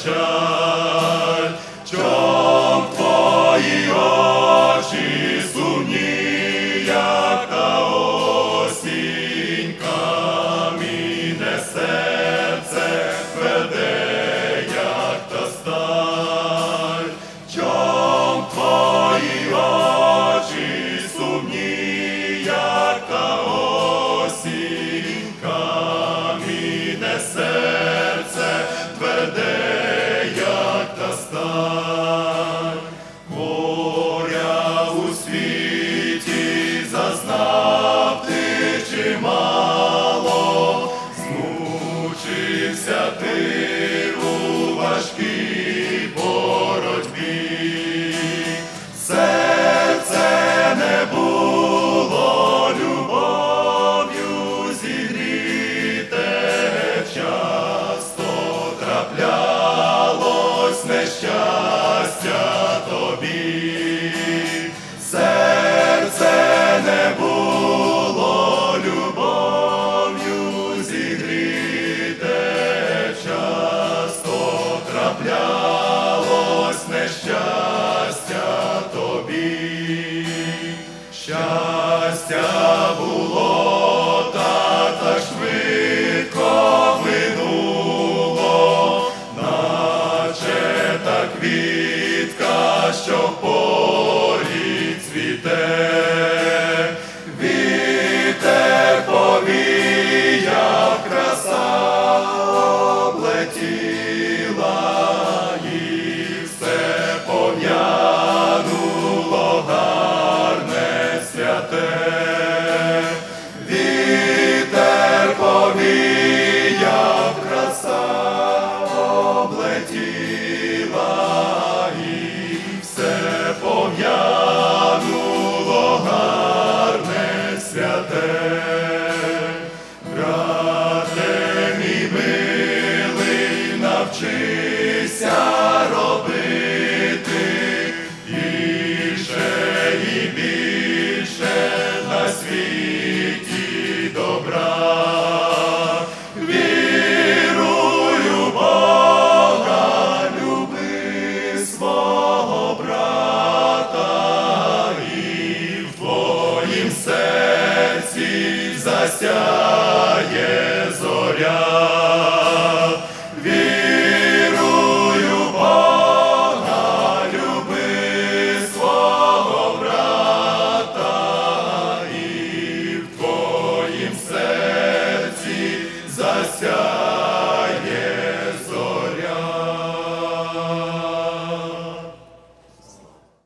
печаль, чом твої очі сумні, як та осінь камінь несе. траплялось нещастя тобі, серце не було любов'ю зігріте, часто траплялось нещастя тобі, щастя. Що в полі цвіте, вітер повіяв, краса облетіла, і все пов'януло гарне святе. Добра. Вірую Бога, люби свого брата і в твоїм серці засяє зоря.